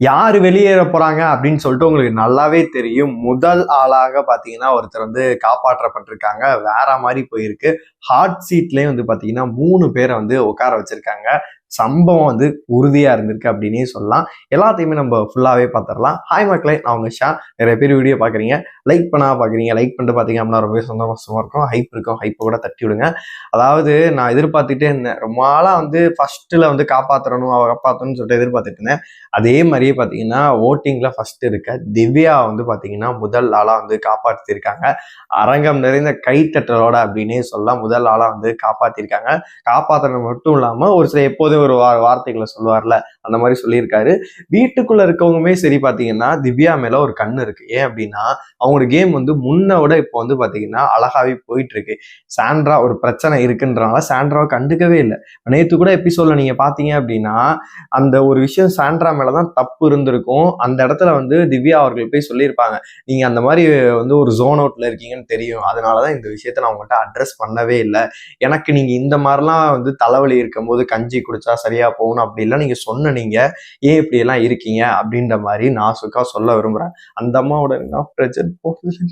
யார் வெளியேற போறாங்க அப்படின்னு சொல்லிட்டு உங்களுக்கு நல்லாவே தெரியும். முதல் ஆளாக பார்த்தீங்கன்னா ஒருத்தர் வந்து காப்பாற்றப்பட்டிருக்காங்க. வேற மாதிரி போயிருக்கு. ஹாட் சீட்லயே வந்து பார்த்தீங்கன்னா மூணு பேரை வந்து உட்கார வச்சிருக்காங்க. சம்பவம் வந்து உறுதியாக இருந்திருக்கு அப்படின்னே சொல்லலாம். எல்லாத்தையுமே நம்ம ஃபுல்லாகவே பார்த்துடலாம் ஹாய் மக்களே நான் உங்கள் ஷா. நிறைய பேர் வீடியோ பார்க்குறீங்க லைக் பண்ணா பார்க்குறீங்க லைக் பண்ணிட்டு பார்த்தீங்க அப்படின்னா ரொம்ப சந்தோஷமாக இருக்கும். ஹைப் இருக்கும். ஹைப்பை கூட தட்டி விடுங்க. அதாவது நான் எதிர்பார்த்துட்டே இருந்தேன். ரொம்ப நாளாக வந்து ஃபஸ்ட்டில் வந்து காப்பாற்றணும் அவ காப்பாற்றணும்னு சொல்லிட்டு எதிர்பார்த்துட்டு இருந்தேன். அதே மாதிரியே பார்த்தீங்கன்னா ஓட்டிங்கில் ஃபஸ்ட்டு இருக்க திவ்யா வந்து பார்த்தீங்கன்னா முதல் ஆளாக வந்து காப்பாற்றிருக்காங்க அரங்கம் நிறைந்த கைத்தட்டலோட அப்படின்னே சொல்லலாம். முதல் ஆளாக வந்து காப்பாற்றிருக்காங்க காப்பாற்றுறது மட்டும் இல்லாமல் ஒரு சில எப்போதும் ஒரு வா வார்த்தைகளை சொல்லுவார்ல அந்த மாதிரி சொல்லியிருக்காரு. வீட்டுக்குள்ள இருக்கவங்களுமே சரி பார்த்தீங்கன்னா திவ்யா மேல ஒரு கண்ணு இருக்கு. ஏன் அப்படின்னா அவங்களோட கேம் வந்து முன்ன விட இப்போ வந்து பார்த்தீங்கன்னா அழகாவே போயிட்டு இருக்கு சாண்ட்ரா ஒரு பிரச்சனை இருக்குன்றனால சாண்ட்ராவை கண்டுக்கவே இல்லை. நேற்று கூட எபிசோட்ல நீங்க பார்த்தீங்க அப்படின்னா அந்த ஒரு விஷயம் சாண்ட்ரா மேலதான் தப்பு இருந்திருக்கும். அந்த இடத்துல வந்து திவ்யா அவர்கள் போய் சொல்லியிருப்பாங்க நீங்க அந்த மாதிரி வந்து ஒரு ஜோன் அவுட்ல இருக்கீங்கன்னு தெரியும். அதனாலதான் இந்த விஷயத்த நான் உங்கள்கிட்ட அட்ரஸ் பண்ணவே இல்லை. எனக்கு நீங்க இந்த மாதிரிலாம் வந்து தலைவலி இருக்கும்போது கஞ்சி குடிச்சு சரியா போகணும் அப்படி இல்லை நீங்க சொன்ன நீங்க ஏன் இப்படி எல்லாம் இருக்கீங்க? அப்படின்ற மாதிரி நான் சுக்கா சொல்ல விரும்புறேன். அந்த அம்மாவோட என்ன பிரச்சனை போகுது.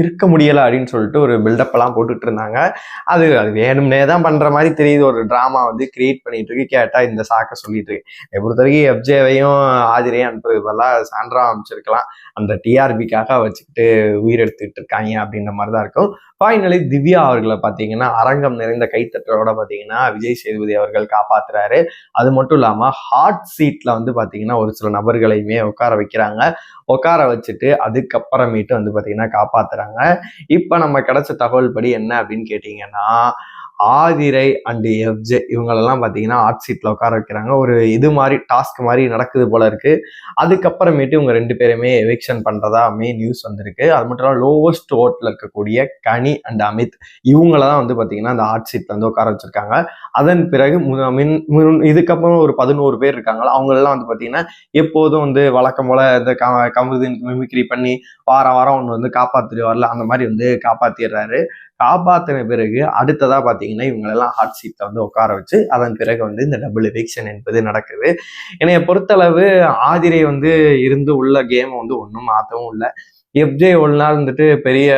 இருக்க முடியல அப்படின்னு சொல்லிட்டு ஒரு பில்டப் எல்லாம் போட்டுட்டு இருந்தாங்க. அது அது வேணும்னே தான் பண்ற மாதிரி தெரியுது. ஒரு டிராமா வந்து கிரியேட் பண்ணிட்டு இருக்கு. கேட்டா இந்த சாக்க சொல்லிட்டு இருக்கு. பொறுத்தவரைக்கும் பொறுத்த வரைக்கும் எஃப்ஜேவையும் ஆதிரையும் அனுப்புறது பதிலாக சாண்ட்ரா அமைச்சிருக்கலாம் அந்த டிஆர்பிக்காக வச்சுக்கிட்டு உயிரெடுத்துக்கிட்டு இருக்காங்க அப்படின்ற மாதிரி தான் இருக்கும். ஃபைனலி திவ்யா அவர்களை பார்த்தீங்கன்னா அரங்கம் நிறைந்த கைத்தட்டலோட பார்த்தீங்கன்னா விஜய் சேதுபதி அவர்கள் காப்பாத்துறாரு. அது மட்டும் இல்லாம ஹாட் சீட்ல வந்து பாத்தீங்கன்னா ஒரு சில நபர்களையுமே உட்கார வைக்கிறாங்க. உட்கார வச்சுட்டு அதுக்கப்புறமேட்டு வந்து பாத்தீங்கன்னா காப்பாத்துறாங்க. இப்ப நம்ம கிடைச்ச தகவல் படி என்ன அப்படின்னு கேட்டீங்கன்னா ஆதிரை அண்டு எஃப்ஜே இவங்களெல்லாம் பார்த்தீங்கன்னா ஹாட் சீட்டில் உட்கார வைக்கிறாங்க. ஒரு இது மாதிரி டாஸ்க் மாதிரி நடக்குது போல இருக்கு. அதுக்கப்புறமேட்டு இவங்க ரெண்டு பேருமே எவிக்ஷன் பண்ணுறதா மெயின் நியூஸ் வந்திருக்கு. அது மட்டும் இல்லாமல் லோவஸ்ட் ஓட்டில் இருக்கக்கூடிய கனி அண்ட் அமித் இவங்கள தான் வந்து பார்த்தீங்கன்னா அந்த ஹாட் சீட்டில் வந்து உட்கார வச்சிருக்காங்க. அதன் பிறகு மின் இதுக்கப்புறம் ஒரு பதினோரு பேர் இருக்காங்களா அவங்களெல்லாம் வந்து பார்த்தீங்கன்னா எப்போதும் வந்து வழக்கம் போல இந்த க கமுதின் மிமிக்ரி பண்ணி வாரம் வாரம் ஒன்று வந்து காப்பாற்றிடுவார்ல அந்த மாதிரி வந்து காப்பாற்றிடுறாரு காப்பாற்றின பிறகு அடுத்ததாக பார்த்தீங்கன்னா இவங்களெல்லாம் ஹாட் சீட்டில் வந்து உட்கார வச்சு அதன் பிறகு வந்து இந்த டபுள் எவிக்ஷன் என்பது நடக்குது. என்னைய பொறுத்தளவு ஆதிரை வந்து இருந்து உள்ள கேமை வந்து ஒன்றும் மாற்றவும் இல்லை. எஃப்ஜே ஒரு நாள் வந்துட்டு பெரிய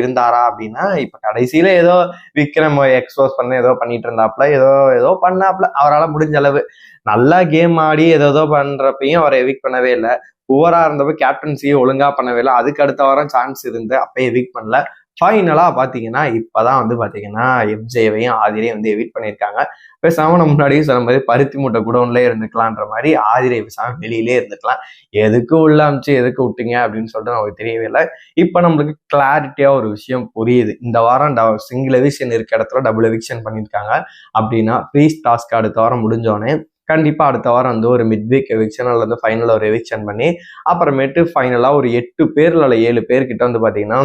இருந்தாரா அப்படின்னா இப்ப கடைசியில ஏதோ விக்ரம் எக்ஸ்போஸ் பண்ண ஏதோ பண்ணிட்டு இருந்தாப்ல ஏதோ ஏதோ பண்ணாப்ல. அவரால் முடிஞ்ச அளவு. நல்லா கேம் ஆடி ஏதோ ஏதோ பண்றப்பையும் அவரை எவிக் பண்ணவே இல்லை. புவரா இருந்தப்ப கேப்டன்சியும் ஒழுங்கா பண்ணவே இல்லை. அதுக்கு அடுத்த வாரம் சான்ஸ் இருந்து அப்பயே எவிக் பண்ணல. ஃபைனலாக பார்த்தீங்கன்னா இப்போ தான் வந்து பார்த்தீங்கன்னா எஃப்ஜேவையும் ஆதிரையும் வந்து எவிட் பண்ணியிருக்காங்க. பேசாமல் நம்ம முன்னாடியே சொன்ன மாதிரி பருத்தி மூட்டை குடோன்லேயே இருந்துக்கலான்ற மாதிரி ஆதிரை பேசாமல் வெளியிலே இருந்துக்கலாம். எதுக்கு உள்ள அமிச்சு எதுக்கு விட்டீங்க அப்படின்னு சொல்லிட்டு நமக்கு தெரியவே இல்லை. இப்போ நம்மளுக்கு கிளாரிட்டியாக ஒரு விஷயம் புரியுது. இந்த வாரம் ட சிங்கிள் எவிக்ஷன் இருக்க இடத்துல டபுள் எவிக்ஷன் பண்ணியிருக்காங்க. அப்படின்னா ஃப்ரீஸ் டாஸ்க் அடுத்த வாரம் முடிஞ்சோடனே கண்டிப்பாக அடுத்த வாரம் வந்து ஒரு மிட் வீக் எவிக்ஷன் அல்லது ஃபைனலாக ஒரு எவிக்ஷன் பண்ணி அப்புறமேட்டு ஃபைனலாக ஒரு எட்டு பேர் உள்ள ஏழு பேர்கிட்ட வந்து பார்த்தீங்கன்னா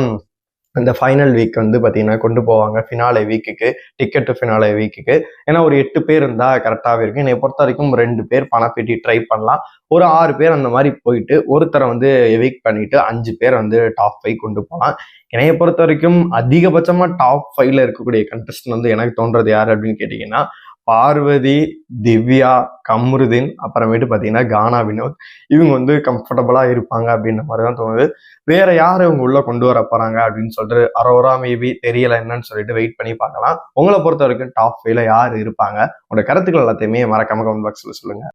இந்த ஃபைனல் வீக் வந்து பார்த்தீங்கன்னா கொண்டு போவாங்க. ஃபினாலே வீக்குக்கு டிக்கெட் டு ஃபினாலே வீக்குக்கு ஏன்னா ஒரு எட்டு பேர் இருந்தால் கரெக்டாகவே இருக்கும். என்னை பொறுத்த வரைக்கும் ரெண்டு பேர் பணம் பெட்டி ட்ரை பண்ணலாம். ஒரு ஆறு பேர் அந்த மாதிரி போயிட்டு ஒருத்தரை வந்து எவிக் பண்ணிட்டு அஞ்சு பேர் வந்து டாப் ஃபைவ் கொண்டு போகலாம் என்னைய பொறுத்த வரைக்கும் அதிகபட்சமாக டாப் ஃபைவ்ல இருக்கக்கூடிய கண்டஸ்டன் வந்து எனக்கு தோன்றது யார் அப்படின்னு கேட்டிங்கன்னா பார்வதி திவ்யா கம்ருதீன் அப்புறமேட்டு பார்த்தீங்கன்னா கானா வினோத். இவங்க வந்து கம்ஃபர்டபுளாக இருப்பாங்க அப்படின்ற மாதிரி தான் தோணுது. வேற யார் இவங்க உள்ள கொண்டு வர போறாங்க அப்படின்னு சொல்லிட்டு அரோரா மேபி தெரியல என்னன்னு சொல்லிட்டு வெயிட் பண்ணி பார்க்கலாம். உங்களை பொறுத்த வரைக்கும் டாப் ஃபைவ்ல யார் இருப்பாங்க? உங்களோட கருத்துக்கள் எல்லாத்தையுமே மறக்காம கமெண்ட் பாக்ஸ்ல சொல்லுங்க.